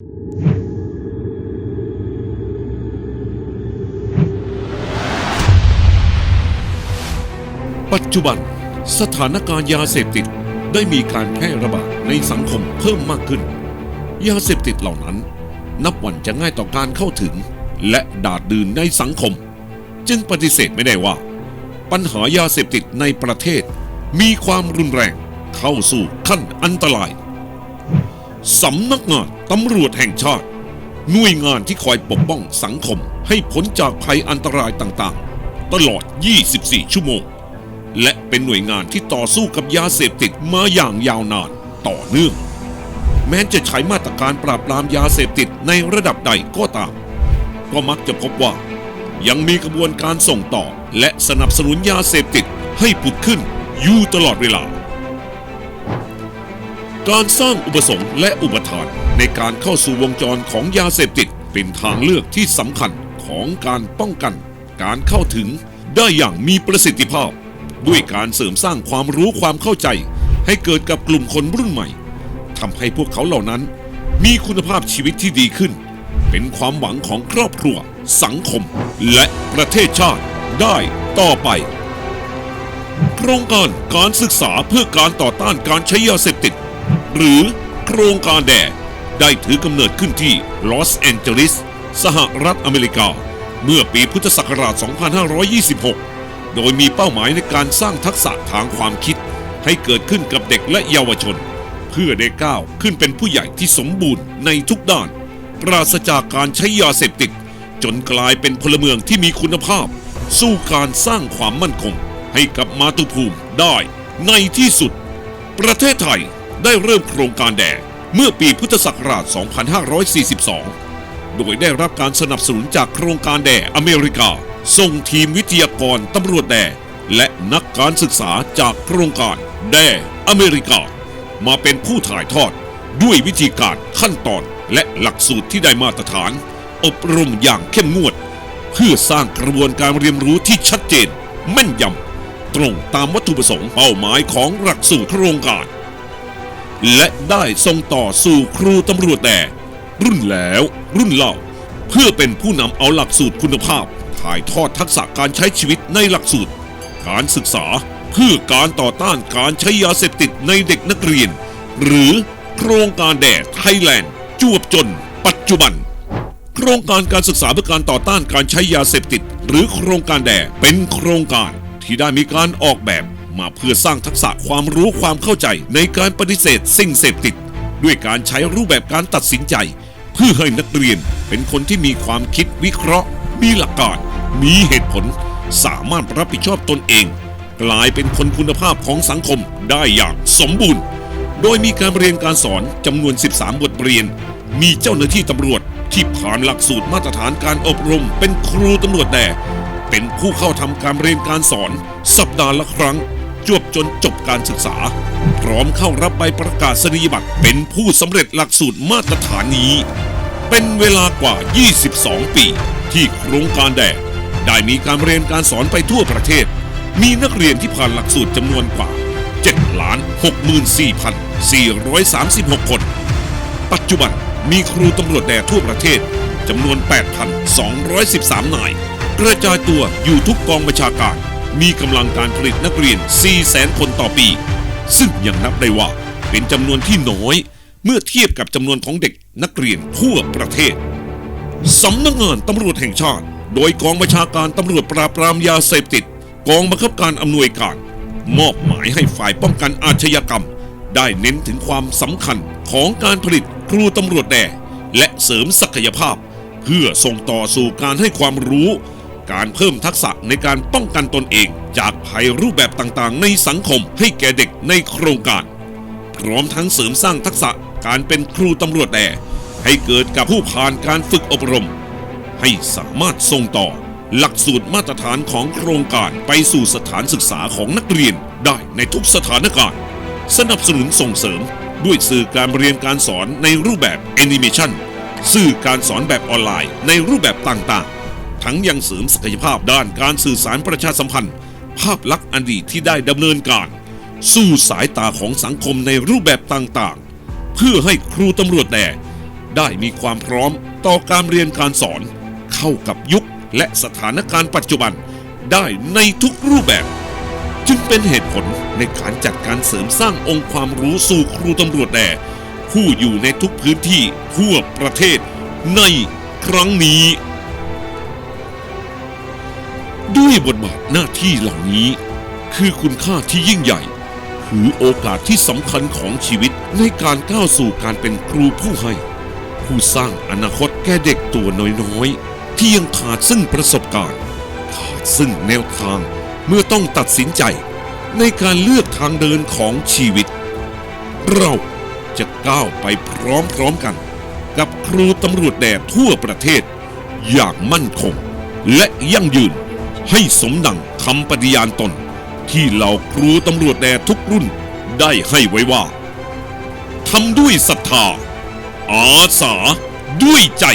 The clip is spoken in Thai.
ปัจจุบัน สถานการณ์ยาเสพติดได้มีการแพร่ระบาดในสังคมเพิ่มมากขึ้น ยาเสพติดเหล่านั้น นับวันจะง่ายต่อการเข้าถึง และดาดดื่นในสังคม จึงปฏิเสธไม่ได้ว่า ปัญหายาเสพติดในประเทศ มีความรุนแรงเข้าสู่ขั้นอันตรายสำนักงาน ตำรวจแห่งชาติ หน่วยงานที่คอยปกป้องสังคมให้พ้นจากภัยอันตรายต่างๆ ตลอด 24 ชั่วโมง และเป็นหน่วยงานที่ต่อสู้กับยาเสพติดมาอย่างยาวนานต่อเนื่อง แม้จะใช้มาตรการปราบปรามยาเสพติดในระดับใดก็ตาม ก็มักจะพบว่า ยังมีกระบวนการส่งต่อ และสนับสนุนยาเสพติดให้ผุดขึ้นอยู่ตลอดเวลา การสร้างอุปสงค์และอุปทาน ในการเข้าสู่วงจรของยาเสพติด เป็นทางเลือกที่สำคัญของการป้องกัน การเข้าถึงได้อย่างมีประสิทธิภาพ ด้วยการเสริมสร้างความรู้ความเข้าใจ ให้เกิดกับกลุ่มคนรุ่นใหม่ทำให้พวกเขาเหล่านั้น มีคุณภาพชีวิตที่ดีขึ้น เป็นความหวังของครอบครัว สังคม และประเทศชาติได้ต่อไปโครงการการศึกษาเพื่อการต่อต้านการใช้ยาเสพติด หรือโครงการแด่ได้ถือกำเนิดขึ้นที่ลอสแอนเจลิสสหรัฐอเมริกา เมื่อปีพุทธศักราช 2526 โดยมีเป้าหมายในการสร้างทักษะทางความคิด ให้เกิดขึ้นกับเด็กและเยาวชน เพื่อได้ก้าวขึ้นเป็นผู้ใหญ่ที่สมบูรณ์ในทุกด้าน ปราศจากการใช้ยาเสพติด จนกลายเป็นพลเมืองที่มีคุณภาพ สู้การสร้างความมั่นคง ให้กับมาตุภูมิได้ในที่สุด ประเทศไทย ได้เริ่มโครงการแด่เมื่อปีพุทธศักราช 2542 โดยได้รับการสนับสนุนจากโครงการแด่อเมริกา ส่งทีมวิทยากรตำรวจแด่และนักการศึกษาจากโครงการแด่อเมริกา มาเป็นผู้ถ่ายทอดด้วยวิธีการขั้นตอนและหลักสูตรที่ได้มาตรฐาน อบรมอย่างเข้มงวด เพื่อสร้างกระบวนการเรียนรู้ที่ชัดเจน แม่นยำตรงตามวัตถุประสงค์เป้าหมายของหลักสูตรโครงการ และได้ส่งต่อสู่ครูตำรวจแต่ รุ่นแล้วรุ่นเล่า เพื่อเป็นผู้นำเอาหลักสูตรคุณภาพ ถ่ายทอดทักษะการใช้ชีวิตในหลักสูตร การศึกษาเพื่อการต่อต้านการใช้ยาเสพติดในเด็กนักเรียน หรือโครงการแด่ไทยแลนด์จวบจน ปัจจุบัน โครงการการศึกษาเพื่อการต่อต้านการใช้ยาเสพติด หรือโครงการแด่เป็นโครงการที่ได้มีการออกแบบ มาเพื่อสร้างทักษะความรู้ความเข้าใจในการปฏิเสธสิ่งเสพติด ด้วยการใช้รูปแบบการตัดสินใจ เพื่อให้นักเรียนเป็นคนที่มีความคิดวิเคราะห์ มีหลักการ มีเหตุผล สามารถรับผิดชอบตนเอง กลายเป็นคนคุณภาพของสังคมได้อย่างสมบูรณ์ โดยมีการเรียนการสอนจำนวน 13 บทเรียน มีเจ้าหน้าที่ตำรวจที่ผ่านหลักสูตรมาตรฐานการอบรม เป็นครูตำรวจแด่เป็นผู้เข้าทำการเรียนการสอน สัปดาห์ละครั้ง วบจนจบการศึกษา พร้อมเข้ารับใบประกาศนียบัตรเป็นผู้สำเร็จหลักสูตรมาตรฐานนี้ เป็นเวลากว่า 22 ปี ที่โครงการแด่ได้มีการเรียนการสอนไปทั่วประเทศ มีนักเรียนที่ผ่านหลักสูตรจำนวนกว่า7ล้าน64,436 คน ปัจจุบันมีครูตำรวจแด่ทั่วประเทศจำนวน 8,213 นาย กระจายตัวอยู่ทุกกองบัญชาการ มีกำลังการผลิตนักเรียน400,000คนต่อปี ซึ่งยังนับได้ว่าเป็นจำนวนที่น้อย เมื่อเทียบกับจำนวนของเด็กนักเรียนทั่วประเทศสำนักงานตำรวจแห่งชาติ โดยกองบัญชาการตำรวจปราบปรามยาเสพติด กองบังคับการอำนวยการ มอบหมายให้ฝ่ายป้องกันอาชญากรรม ได้เน้นถึงความสำคัญของการผลิตครูตำรวจแด่และเสริมศักยภาพ เพื่อส่งต่อสู่การให้ความรู้ การเพิ่มทักษะในการป้องกันตนเอง จากภัยรูปแบบต่างๆ ในสังคมให้แก่เด็กในโครงการ พร้อมทั้งเสริมสร้างทักษะการเป็นครูตำรวจแด่ให้เกิดกับผู้ผ่านการฝึกอบรม ให้สามารถส่งต่อ หลักสูตรมาตรฐานของโครงการไปสู่สถานศึกษาของนักเรียนได้ในทุกสถานการณ์ สนับสนุนส่งเสริมด้วยสื่อการเรียนการสอนในรูปแบบแอนิเมชันสื่อการสอนแบบออนไลน์ในรูปแบบต่างๆ ทั้งยังเสริมศักยภาพด้านการสื่อสารประชาสัมพันธ์ ภาพลักษณ์อันดีที่ได้ดำเนินการ สู่สายตาของสังคมในรูปแบบต่างๆ เพื่อให้ครูตำรวจแด่ได้มีความพร้อมต่อการเรียนการสอน เข้ากับยุคและสถานการณ์ปัจจุบันได้ในทุกรูปแบบ จึงเป็นเหตุผลในการจัดการเสริมสร้างองค์ความรู้สู่ครูตำรวจแด่ผู้อยู่ในทุกพื้นที่ทั่วประเทศในครั้งนี้ ด้วยบทบาทหน้าที่เหล่านี้ คือคุณค่าที่ยิ่งใหญ่ คือโอกาสที่สำคัญของชีวิตในการก้าวสู่การเป็นครูผู้ให้ ผู้สร้างอนาคตแก่เด็กตัวน้อยๆ ที่ยังขาดซึ่งประสบการณ์ ขาดซึ่งแนวทางเมื่อต้องตัดสินใจ ในการเลือกทางเดินของชีวิต เราจะก้าวไปพร้อมๆกัน กับครูตำรวจแดดทั่วประเทศ อย่างมั่นคงและยั่งยืน ให้สมดังคำปฏิญาณตน ที่เหล่าครูตำรวจแดทุกรุ่นได้ให้ไว้ว่าทำด้วยศรัทธา อาสาด้วยใจ